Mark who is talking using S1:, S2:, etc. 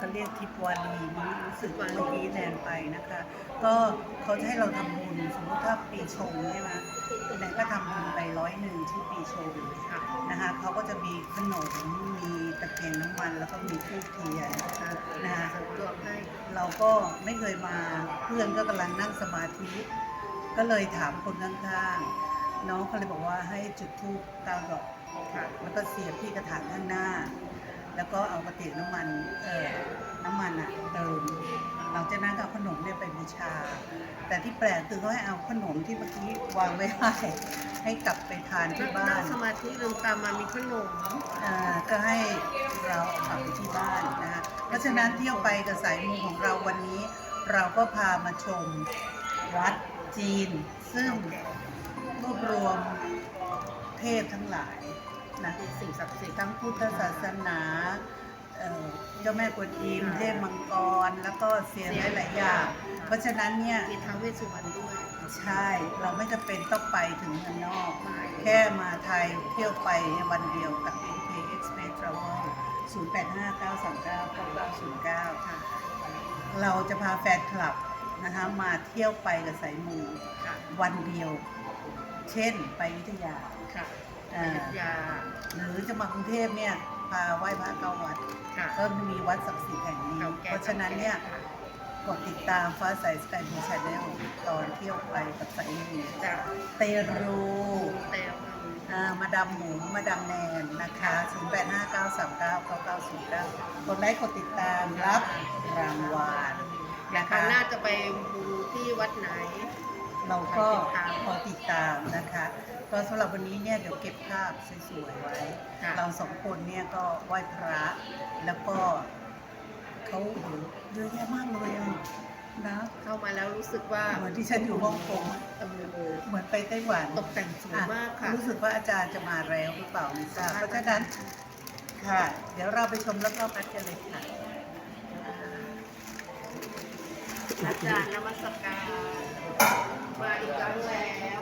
S1: เขาเรียกทิพวารีมั้งรู้สึกเมื่อกี้แนนไปนะคะ ก็เขาจะให้เราทำบุญสมมติถ้าปีชงใช่ไหมแนนก็ทำบุญไปร้อยหนึ่งที่ปีชง
S2: ค่ะ
S1: นะคะเขาก็จะมีขนมมีตะเกียงน้ำมันแล้วก็มีทูบเทียนนะคะนะคะ
S2: เสริมดวงให้
S1: เราก็ไม่เคยมาเพื่อนก็กำลังนั่งสมาธิ ก็เลยถามคนข้างๆน้องเขาเลยบอกว่าให้จุดธูปเก้าดอก
S2: ค่ะ
S1: แล้วก็เสียบที่กระถางข้างหน้า แล้วก็เอากระติกน้ำมันเอ่อน้ำมันอะเติมหลังจากนั้นก็เอาขนมเนี่ยไปบูชา แต่ที่แปลกคือเขาให้เอาขนมที่เมื่อกี้วางไว้ให้ให้กลับไปทานที่บ้า
S2: นั่
S1: น
S2: งสมาธิลืมตามามีขนม
S1: อ่าก็ให้เราเอากลับไปที่บ้านนะคะเพราะฉะนั้นเที่ยวไปกับสายมูของเราวันนี้ เราก็พามาชมวัดจีน ซึ่งรวบรวมเทพทั้งหลาย นะ
S2: มีสิ่งศักดิ์สิทธิ์
S1: ทั้งพุทธศาสนาเอ่อเจ้าแม่กวนอิมเทพมังกร แล้วก็เสียนหลายๆอย่างเพราะฉะนั้นเนี่ย
S2: มีท้าวเวสสุวรรณด้วย
S1: ใช่เราไม่จำเป็นต้องไปถึงเมืองนอก
S2: ไม่
S1: แค่มาไทยเที่ยวไปวันเดียวกับ NK Express Travel 0859399909
S2: ค่ะ
S1: เราจะพาแฟนคลับนะคะมาเที่ยวไปกับสายมู
S2: ค่ะ
S1: วันเดียว เช่นไปอยุธยา
S2: ค่ะ
S1: อ่า
S2: อยุธยา
S1: หรือจะมากรุงเทพเนี่ยพาไหว้พระเก้าวัด
S2: ค่ะ
S1: ก็มีวัดศักดิ์สิทธิ์แห่งนี้
S2: ก่แก่
S1: เพราะฉะนั้นเนี่ย
S2: ค่ะ
S1: กดติดตามฟ้าใสสกายบูชาแนลตอนเที่ยวไปกับสายมู
S2: จะ
S1: เตรู
S2: เต็ม
S1: อ่ามาดามหมูมาดามแนนนะคะ0859399909กดไลค์กดติดตามรับรางวัล
S2: เดี๋ยวครั้งหน้าจะไปดูที่วัดไหน
S1: เราก็
S2: ติดตาม
S1: ขอติดตามนะคะก็สำหรับวันนี้เนี่ยเดี๋ยวเก็บภาพสวยๆไว้
S2: ค่ะ
S1: เราสองคนเนี่ยก็ไหว้พระ แล้วก็เขาโอ้โหเยอะแยะมากเลยอะนะ
S2: เข้ามาแล้วรู้สึกว่า
S1: เหมือนที่ฉันอยู่ฮ่องกง
S2: เออ
S1: เหมือนไปไต้หวัน
S2: ตกแต่งสวยมากค่ะ
S1: รู้สึกว่าอาจารย์จะมาแล้วหรือเปล่าไม่ทราบเพราะฉะนั้นค่ะ เดี๋ยวเราไปชมรอบๆพัดกันเลยค่ะ
S2: อาจารย์นมัสการมาอีกครั้งแล้ว